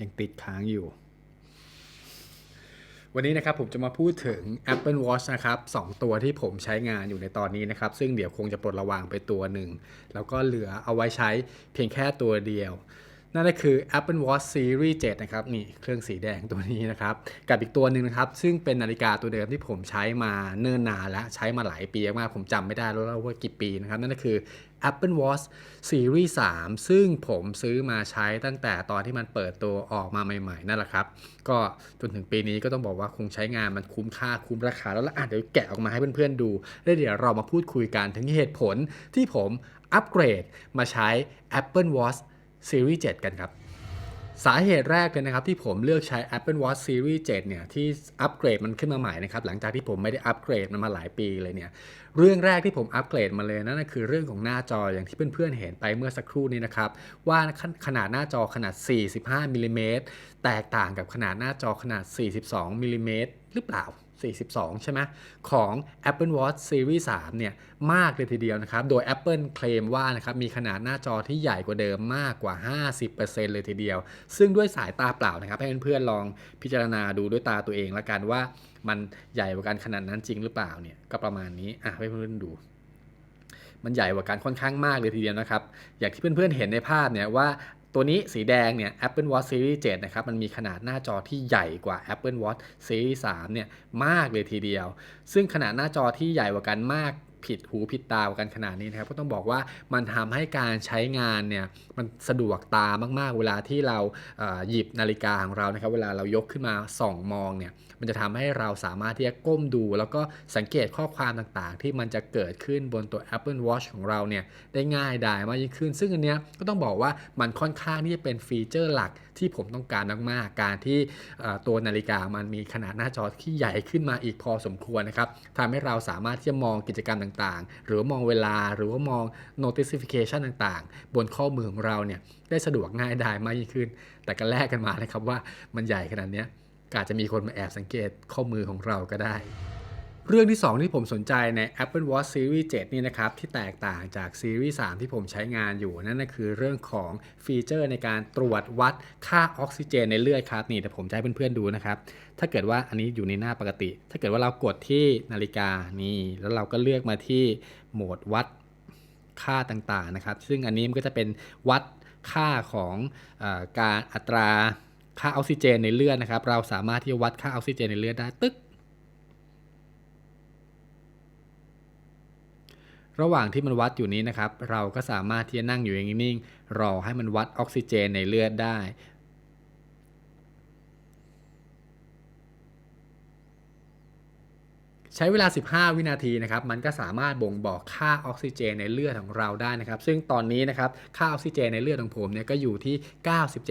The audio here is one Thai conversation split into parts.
ยังติดค้างอยู่ วันนี้นะครับผมจะมาพูดถึง Apple Watch นะครับสองตัวที่ผมใช้งานอยู่ในตอนนี้นะครับ ซึ่งเดี๋ยวคงจะปลดระวางไปตัวหนึ่ง แล้วก็เหลือเอาไว้ใช้เพียงแค่ตัวเดียว นั่นก็คือ Apple Watch Series 7 นะครับ นี่เครื่องสีแดงตัวนี้นะครับ กับอีกตัวหนึ่งนะครับ ซึ่งเป็นนาฬิกาตัวเดิมที่ผมใช้มาเนิ่นนานแล้ว ใช้มาหลายปีมาก ผมจำไม่ได้แล้วว่ากี่ปีนะครับ นั่นก็คือ Apple Watch Series 3 ซึ่งผมซื้อมาใช้ตั้งแต่ตอนที่มันเปิดตัวออกมาใหม่ๆ นั่นแหละครับ ก็จนถึงปีนี้ก็ต้องบอกว่าคงใช้งานมันคุ้มค่าคุ้มราคาแล้วละอะเดี๋ยวแกะออกมาให้เพื่อนๆดู แล้วเดี๋ยวเรามาพูดคุยกันถึงเหตุผลที่ผมอัปเกรดมาใช้ Apple Watch Series 7กันครับ สาเหตุแรกเลยนะครับที่ผมเลือกใช้ Apple Watch Series 7เนี่ยที่อัปเกรดมันขึ้นมาใหม่นะครับหลังจากที่ผมไม่ได้อัปเกรดมันมาหลายปีเลยเนี่ยเรื่องแรกที่ผมอัปเกรดมาเลยนั่นคือเรื่องของหน้าจออย่างที่เพื่อนๆเห็นไปเมื่อสักครู่นี้นะครับว่าขนาดหน้าจอขนาด 45มิลลิเมตรแตกต่างกับขนาดหน้าจอขนาด 42มิลลิเมตรหรือเปล่า 42 ใช่ไหมของ Apple Watch Series 3 เนี่ยมากเลยทีเดียวนะครับ โดย Apple เคลมว่านะครับมีขนาดหน้าจอที่ใหญ่กว่าเดิมมากกว่า 50%เลยทีเดียว ซึ่งด้วยสายตาเปล่านะครับ ให้เพื่อนๆลองพิจารณาดูด้วยตาตัวเองละกันว่ามันใหญ่กว่ากันขนาดนั้นจริงหรือเปล่าเนี่ยก็ประมาณนี้อะให้เพื่อนๆดูมันใหญ่กว่ากันค่อนข้างมากเลยทีเดียวนะครับ อย่างที่เพื่อนๆเห็นในภาพเนี่ยว่า ตัวนี้สีแดงเนี่ย Apple Watch Series 7 นะครับ มันมีขนาดหน้าจอที่ใหญ่กว่า Apple Watch Series 3 เนี่ย มากเลยทีเดียว ซึ่งขนาดหน้าจอที่ใหญ่กว่ากันมาก ผิดหูผิดตากันขนาดนี้นะครับ ก็ต้องบอกว่ามันทำให้การใช้งานเนี่ยมันสะดวกตามาก ๆ เวลาที่เราหยิบนาฬิกาของเรานะครับ เวลาเรายกขึ้นมาส่องมองเนี่ยมันจะทำให้เราสามารถที่จะก้มดู แล้วก็สังเกตข้อความต่างๆ ที่มันจะเกิดขึ้นบนตัว Apple Watch ของเราเนี่ยได้ง่ายดายมากยิ่งขึ้น ซึ่งอันเนี้ยก็ต้องบอกว่ามันค่อนข้างที่จะเป็นฟีเจอร์หลักที่ผมต้องการมากๆ การที่ตัวนาฬิกามันมีขนาดหน้าจอที่ใหญ่ขึ้นมาอีกพอสมควรนะครับทำให้เราสามารถที่จะมองกิจกรรมต่างๆ หรือมองเวลาหรือว่ามอง notification ต่างๆ บนข้อมือของเราเนี่ยได้สะดวกง่ายดายมากยิ่งขึ้น แต่ก็แลกกันมานะครับว่ามันใหญ่ขนาดนี้อาจจะมีคนมาแอบสังเกตข้อมือของเราก็ได้ เรื่องที่ 2 ที่ผมสนใจใน Apple Watch Series 7 นี่นะครับ ที่แตกต่างจาก Series 3 ที่ผมใช้งานอยู่ นั่นก็คือเรื่องของฟีเจอร์ในการตรวจวัดค่าออกซิเจนในเลือดครับนี่แต่ผมจะให้เพื่อนๆดูนะครับ ถ้าเกิดว่าอันนี้อยู่ในหน้าปกติ ถ้าเกิดว่าเรากดที่นาฬิกานี่ แล้วเราก็เลือกมาที่โหมดวัดค่าต่างๆนะครับ ซึ่งอันนี้มันก็จะเป็นวัดค่าของอการอัตราค่าออกซิเจนในเลือดนะครับ เราสามารถที่จะวัดค่าออกซิเจนในเลือดได้ตึ๊ก ระหว่างที่มันวัดอยู่นี้นะครับ เราก็สามารถที่จะนั่งอยู่อย่างนิ่งๆรอให้มันวัดออกซิเจนในเลือดได้ ใช้เวลา 15 วินาทีนะครับมันก็สามารถบ่งบอกค่าออกซิเจนในเลือดของเราได้นะครับซึ่งตอนนี้นะครับค่าออกซิเจนในเลือดของผมเนี่ยก็อยู่ที่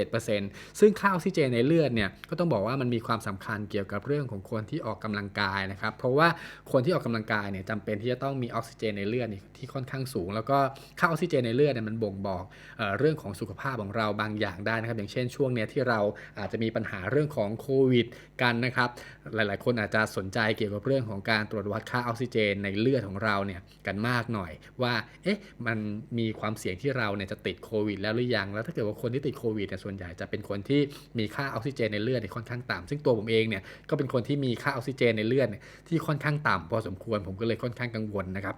97%ซึ่งค่าออกซิเจนในเลือดเนี่ยก็ต้องบอกว่ามันมีความสำคัญเกี่ยวกับเรื่องของคนที่ออกกำลังกายนะครับเพราะว่าคนที่ออกกำลังกายเนี่ยจำเป็นที่จะต้องมีออกซิเจนในเลือดที่ค่อนข้างสูง แล้วก็ค่าออกซิเจนในเลือดเนี่ยมันบ่งบอกเอเรื่องของสุขภาพของเราบางอย่างได้นะครับ อย่างเช่นช่วงเนี้ยที่เราอาจจะมีปัญหาเรื่องของโควิด กันนะครับหลาย ๆ คนอาจจะสนใจเกี่ยวกับเรื่องของการตรวจวัดค่าออกซิเจนในเลือดของเราเนี่ยกันมากหน่อยว่าเอ๊ะมันมีความเสี่ยงที่เราเนี่ยจะติดโควิดแล้วหรือยัง แล้วถ้าเกิดว่าคนที่ติดโควิดเนี่ยส่วนใหญ่จะเป็นคนที่มีค่าออกซิเจนในเลือดเนี่ยค่อนข้างต่ำซึ่งตัวผมเองเนี่ยก็เป็นคนที่มีค่าออกซิเจนในเลือดเนี่ยที่ค่อนข้างต่ำพอสมควรผมก็เลยค่อนข้างกังวลนะครับ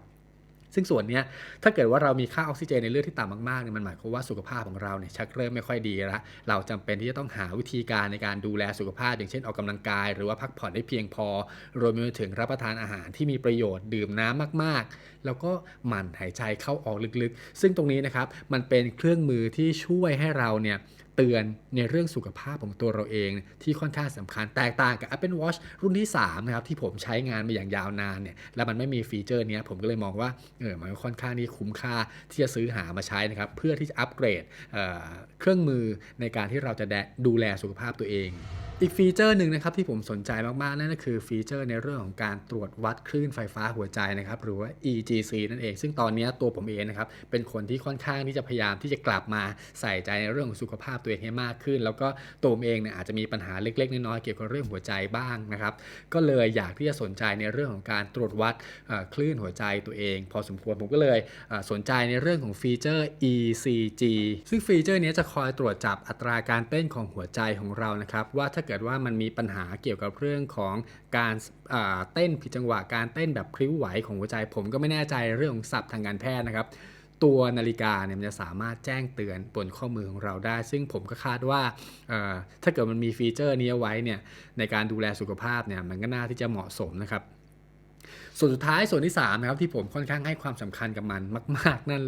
ซึ่งส่วนนี้ถ้าเกิดว่าเรามีค่าออกซิเจนในเลือดที่ต่ำมากๆเนี่ยมันหมายความว่าสุขภาพของเราเนี่ยชักเริ่มไม่ค่อยดีล้วเราจำเป็นที่จะต้องหาวิธีการในการดูแลสุขภาพ อย่างเช่นออกกำลังกาย หรือว่าพักผ่อนได้เพียงพอ รวมไปถึงรับประทานอาหารที่มีประโยชน์ดื่มน้ำมากๆ แล้วก็หมั่นหายใจเข้าออกลึกๆ ซึ่งตรงนี้นะครับมันเป็นเครื่องมือที่ช่วยให้เราเนี่ย เตือนในเรื่องสุขภาพของตัวเราเองที่ค่อนข้างสำคัญแตกต่างกับ Apple Watch รุ่นที่3นะครับที่ผมใช้งานมาอย่างยาวนานเนี่ยแล้วมันไม่มีฟีเจอร์นี้ผมก็เลยมองว่าเออมันค่อนข้างนี่คุ้มค่าที่จะซื้อหามาใช้นะครับเพื่อที่จะอัปเกรดเเครื่องมือในการที่เราจะดูแลสุขภาพตัวเอง อีกฟีเจอร์หนึ่งนะครับที่ผมสนใจมากๆ นั่นก็คือฟีเจอร์ในเรื่องของการตรวจวัดคลื่นไฟฟ้าหัวใจนะครับหรือว่า EGC นั่นเอง ซึ่งตอนนี้ตัวผมเองนะครับเป็นคนที่ค่อนข้างที่จะพยายามที่จะกลับมาใส่ใจในเรื่องของสุขภาพตัวเองให้มากขึ้น แล้วก็ตัวผมเองเนี่ยอาจจะมีปัญหาเล็กๆน้อยๆเกี่ยวกับเรื่องหัวใจบ้างนะครับก็เลยอยากที่จะสนใจในเรื่องของการตรวจวัดคลื่นหัวใจตัวเอง พอสมควรผมก็เลยสนใจในเรื่องของฟีเจอร์ ECG ซึ่งฟีเจอร์นี้จะคอยตรวจจับอัตราการเต้นของหัวใจของเรานะครับว่าถ้าเกิดิดว่ามันมีปัญหาเกี่ยวกับเรื่องของการเต้นผิดจังหวะการเต้นแบบพลิ้วไหวของหัวใจ ผมก็ไม่แน่ใจเรื่องของศัพท์ทางการแพทย์นะครับ ตัวนาฬิกาเนี่ยมันจะสามารถแจ้งเตือนบนข้อมือของเราได้ ซึ่งผมก็คาดว่าถ้าเกิดมันมีฟีเจอร์นี้ไว้เนี่ยในการดูแลสุขภาพเนี่ยมันก็น่าที่จะเหมาะสมนะครับ ส่วนสุดท้ายส่วนที่3นะครับที่ผมค่อนข้างให้ความสำคัญกับมันมาก ๆ นั่น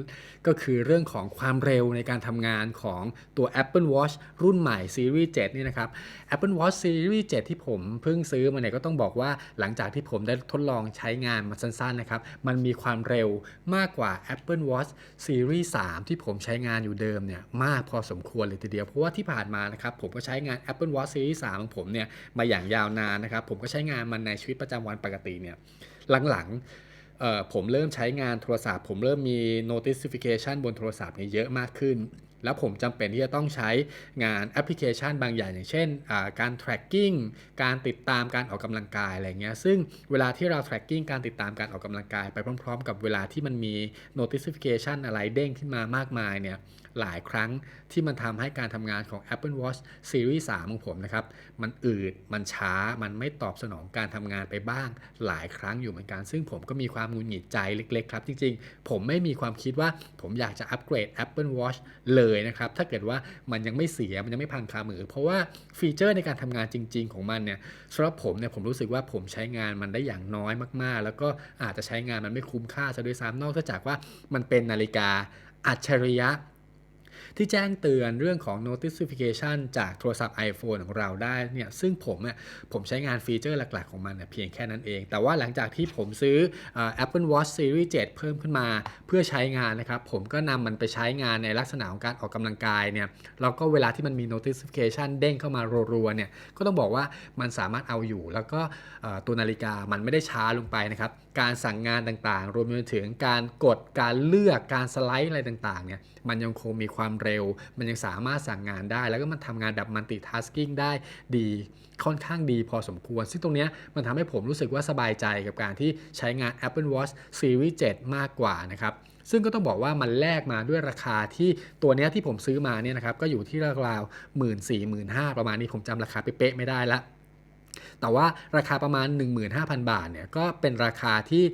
ก็คือเรื่องของความเร็วในการทำงานของตัว Apple Watch รุ่นใหม่ Series 7 นี่นะครับ Apple Watch Series 7 ที่ผมเพิ่งซื้อมาเนี่ยก็ต้องบอกว่าหลังจากที่ผมได้ทดลองใช้งานมาสั้น ๆ นะครับ มันมีความเร็วมากกว่า Apple Watch Series 3 ที่ผมใช้งานอยู่เดิมเนี่ยมากพอสมควรเลยทีเดียว เพราะว่าที่ผ่านมานะครับผมก็ใช้งาน Apple Watch Series 3 ของผมเนี่ยมาอย่างยาวนานนะครับผมก็ใช้งานมันในชีวิตประจำวันปกติเนี่ย หลังๆผมเริ่มใช้งานโทรศัพท์ ผมเริ่มมี notification บนโทรศัพท์เนี่ยเยอะมากขึ้น แล้วผมจำเป็นที่จะต้องใช้งานแอปพลิเคชันบางอย่างอย่างเช่นการ tracking การติดตามการออกกำลังกายอะไรเงี้ยซึ่งเวลาที่เรา tracking การติดตามการออกกำลังกายไปพร้อม ๆ กับเวลาที่มันมี notification อะไรเด้งขึ้นมามากมายเนี่ยหลายครั้งที่มันทำให้การทำงานของ Apple Watch Series 3 ของผมนะครับ มันอืด มันช้า มันไม่ตอบสนองการทำงานไปบ้าง หลายครั้งอยู่เหมือนกัน ซึ่งผมก็มีความหงุดหงิดใจเล็ก ๆ ครับ จริง ๆ ผมไม่มีความคิดว่าผมอยากจะอัปเกรด Apple Watch เลยนะครับ ถ้าเกิดว่ามันยังไม่เสียมันยังไม่พังคามือ เพราะว่าฟีเจอร์ในการทำงานจริง ๆ ของมันเนี่ยสำหรับผมเนี่ยผมรู้สึกว่าผมใช้งานมันได้อย่างน้อยมากๆ แล้วก็อาจจะใช้งานมันไม่คุ้มค่าซะด้วยซ้ำนอกจากว่ามันเป็นนาฬิกาอัจฉริยะ ที่แจ้งเตือนเรื่องของ notification จากโทรศัพท์ iPhone ของเราได้เนี่ยซึ่งผมเนี่ยผมใช้งานฟีเจอร์หลัก ๆ ของมันเนี่ยเพียงแค่นั้นเอง แต่ว่าหลังจากที่ผมซื้ออ Apple Watch Series 7 เพิ่มขึ้นมาเพื่อใช้งานนะครับ ผมก็นำมันไปใช้งานในลักษณะของการออกกำลังกายเนี่ยแล้วก็เวลาที่มันมี notification เด้งเข้ามารัวๆเนี่ยก็ต้องบอกว่ามันสามารถเอาอยู่ แล้วก็ตัวนาฬิกามันไม่ได้ช้าลงไปนะครับ การสั่งงานต่างๆ รวมไปถึงการกดการเลือกการสไลด์อะไรต่างๆเนี่ยมันยังคงมีความเร็ว มันยังสามารถสั่งงานได้ แล้วก็มันทำงานแบบ multitasking ได้ดีค่อนข้างดีพอสมควร ซึ่งตรงนี้มันทำให้ผมรู้สึกว่าสบายใจกับการที่ใช้งาน Apple Watch Series 7 มากกว่านะครับซึ่งก็ต้องบอกว่ามันแลกมาด้วยราคาที่ตัวเนี้ยที่ผมซื้อมาเนี่ยนะครับก็อยู่ที่ราวๆหมื่นสี่หมื่นห้าประมาณนี้ผมจำราคาเป๊ะๆไม่ได้ละ แต่ว่าราคาประมาณ 15,000 บาทเนี่ยก็เป็นราคาที่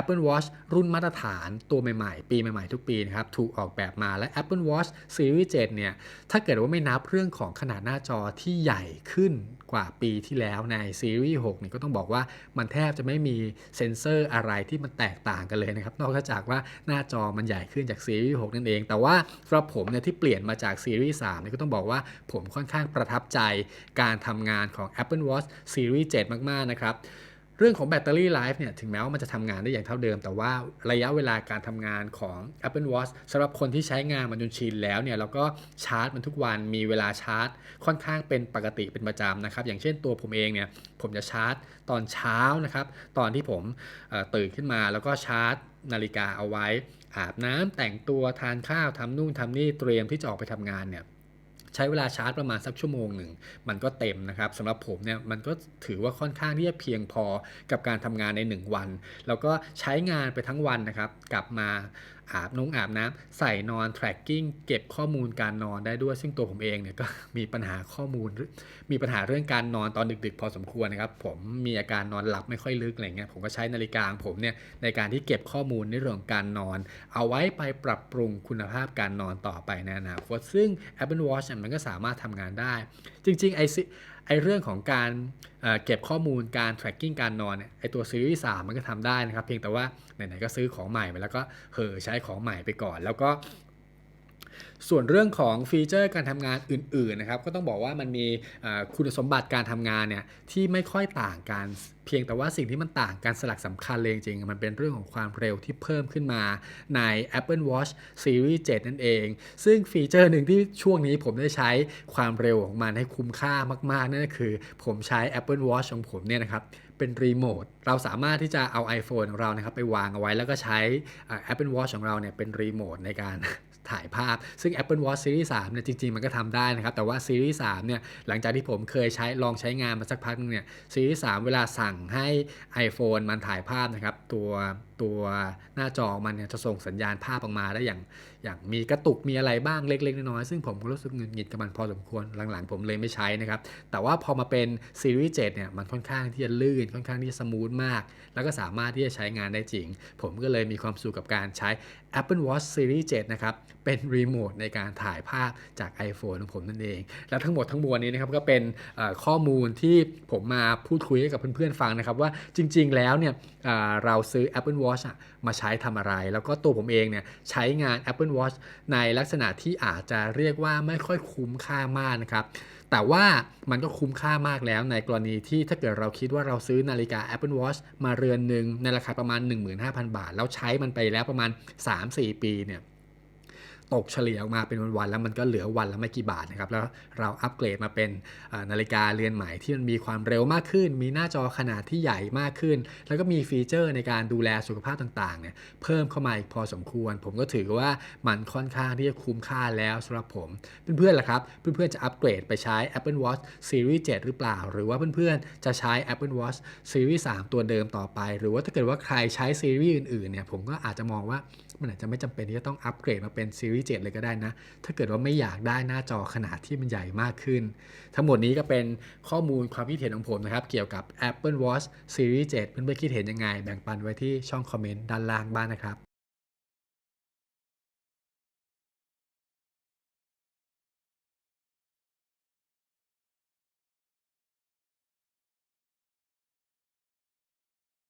Apple Watch รุ่นมาตรฐานตัวใหม่ๆ ปีใหม่ๆ ทุกปีนะครับถูกออกแบบมาและ Apple Watch Series 7เนี่ยถ้าเกิดว่าไม่นับเรื่องของขนาดหน้าจอที่ใหญ่ขึ้นกว่าปีที่แล้วใน Series 6เนี่ยก็ต้องบอกว่ามันแทบจะไม่มีเซ็นเซอร์อะไรที่มันแตกต่างกันเลยนะครับ นอกจากว่าหน้าจอมันใหญ่ขึ้นจาก Series 6นั่นเอง แต่ว่าสำหรับผมเนี่ยที่เปลี่ยนมาจาก Series 3เนี่ยก็ต้องบอกว่าผมค่อนข้างประทับใจการทำงานของ Apple Watch Series 7มาก ๆ นะครับ เรื่องของแบตเตอรี่ไลฟ์เนี่ยถึงแม้ว่ามันจะทำงานได้อย่างเท่าเดิม แต่ว่าระยะเวลาการทำงานของ Apple Watch สำหรับคนที่ใช้งานมันจนชินแล้วเนี่ยเราก็ชาร์จมันทุกวันมีเวลาชาร์จ ค่อนข้างเป็นปกติเป็นประจำนะครับ อย่างเช่นตัวผมเองเนี่ยผมจะชาร์จตอนเช้านะครับตอนที่ผมตื่นขึ้นมาแล้วก็ชาร์จนาฬิกาเอาไว้อาบน้ำแต่งตัวทานข้าวทำนู่นทำนี่เตรียมที่จะออกไปทำงานเนี่ย ใช้เวลาชาร์จประมาณสักชั่วโมงหนึ่ง มันก็เต็มนะครับสำหรับผมเนี่ยมันก็ถือว่าค่อนข้างที่จะเพียงพอกับการทำงานใน 1 วัน แล้วก็ใช้งานไปทั้งวันนะครับ กลับมาอาบนงอาบน้ำใส่นอน tracking เก็บข้อมูลการนอนได้ด้วย ซึ่งตัวผมเองเนี่ยก็มีปัญหาข้อมูล มีปัญหาเรื่องการนอนตอนดึกๆ พอสมควรนะครับ ผมมีอาการนอนหลับไม่ค่อยลึกอะไรเงี้ย ผมก็ใช้นาฬิกาของผมเนี่ยในการที่เก็บข้อมูลในเรื่องการนอน เอาไว้ไปปรับปรุงคุณภาพการนอนต่อไปในอนาคต ซึ่ง Apple Watch มันก็สามารถทำงานได้ จริงๆไอซิไอเรื่องของการ เก็บข้อมูลการ tracking การนอนเนี่ยไอตัวซีรีส์3มันก็ทำได้นะครับ เพียงแต่ว่าไหนๆก็ซื้อของใหม่ไปแล้วก็เห่อใช้ของใหม่ไปก่อน แล้วก็ ส่วนเรื่องของฟีเจอร์การทำงานอื่นๆนะครับก็ต้องบอกว่ามันมีคุณสมบัติการทำงานเนี่ยที่ไม่ค่อยต่างกันเพียงแต่ว่าสิ่งที่มันต่างกันสลักสำคัญเลยจริงๆมันเป็นเรื่องของความเร็วที่เพิ่มขึ้นมาใน Apple Watch Series 7 นั่นเอง ซึ่งฟีเจอร์หนึ่งที่ช่วงนี้ผมได้ใช้ความเร็วของมันให้คุ้มค่ามากๆ นั่นก็คือ ผมใช้ Apple Watch ของผมเนี่ยนะครับเป็นรีโมทเราสามารถที่จะเอา iPhone ของเรานะครับไปวางเอาไว้แล้วก็ใช้ Apple Watch ของเราเนี่ยเป็นรีโมทในการ ถ่ายภาพ ซึ่ง Apple Watch Series 3เนี่ยจริง ๆ มันก็ทำได้นะครับ แต่ว่า Series 3เนี่ยหลังจากที่ผมเคยใช้ลองใช้งานมาสักพักนึงเนี่ย Series 3 เวลาสั่งให้ iPhone มันถ่ายภาพนะครับตัวตัวหน้าจอมันเนี่ยจะส่งสัญญาณภาพออกมาได้อย่าง อย่างมีกระตุกมีอะไรบ้างเล็กๆน้อยๆซึ่งผมก็รู้สึกหงุดหงิดกับมันพอสมควรหลังๆ ผมเลยไม่ใช้นะครับ แต่ว่าพอมาเป็นซีรีส์7เนี่ยมันค่อนข้างที่จะลื่นค่อนข้างที่จะสมูทมาก แล้วก็สามารถที่จะใช้งานได้จริง ผมก็เลยมีความสุขกับการใช้ Apple Watch Series 7นะครับเป็นรีโมทในการถ่ายภาพจาก iPhone ของผมนั่นเอง แล้วทั้งหมดทั้งมวลนี้นะครับก็เป็นข้อมูลที่ผมมาพูดคุยให้กับเพื่อนๆฟังนะครับว่าจริง ๆ แล้วเนี่ยเอ่อเราซื้อ Apple Watch อะมาใช้ทำอะไร แล้วก็ตัวผมเองเนี่ยใช้งาน Apple Watch ในลักษณะที่อาจจะเรียกว่าไม่ค่อยคุ้มค่ามากนะครับแต่ว่ามันก็คุ้มค่ามากแล้วในกรณีที่ถ้าเกิดเราคิดว่าเราซื้อนาฬิกา Apple Watch มาเรือนหนึ่งในราคาประมาณ 15,000 บาท แล้วใช้มันไปแล้วประมาณ 3-4 ปีเนี่ย ตกเฉลี่ยออกมาเป็นวันๆแล้วมันก็เหลือวันละไม่กี่บาทนะครับแล้วเราอัปเกรดมาเป็นนาฬิกาเรือนใหม่ที่มันมีความเร็วมากขึ้น มีหน้าจอขนาดที่ใหญ่มากขึ้น แล้วก็มีฟีเจอร์ในการดูแลสุขภาพต่างๆเนี่ยเพิ่มเข้ามาอีกพอสมควร ผมก็ถือว่ามันค่อนข้างที่จะคุ้มค่าแล้วสำหรับผมเพื่อนๆล่ะครับเพื่อนๆจะอัปเกรดไปใช้ Apple Watch Series 7 หรือเปล่า หรือว่าเพื่อนๆจะใช้ Apple Watch Series 3 ตัวเดิมต่อไป หรือว่าถ้าเกิดว่าใครใช้ซีรีส์อื่นๆเนี่ยผมก็อาจจะมองว่า มันอาจจะไม่จำเป็นที่จะต้องอัปเกรดมาเป็นซีรีส์7เลยก็ได้นะ ถ้าเกิดว่าไม่อยากได้หน้าจอขนาดที่มันใหญ่มากขึ้น ทั้งหมดนี้ก็เป็นข้อมูลความคิดเห็นของผมนะครับ เกี่ยวกับ Apple Watch Series 7 เพื่อนๆคิดเห็นยังไง แบ่งปันไว้ที่ช่องคอมเมนต์ด้านล่างบ้างนะครับ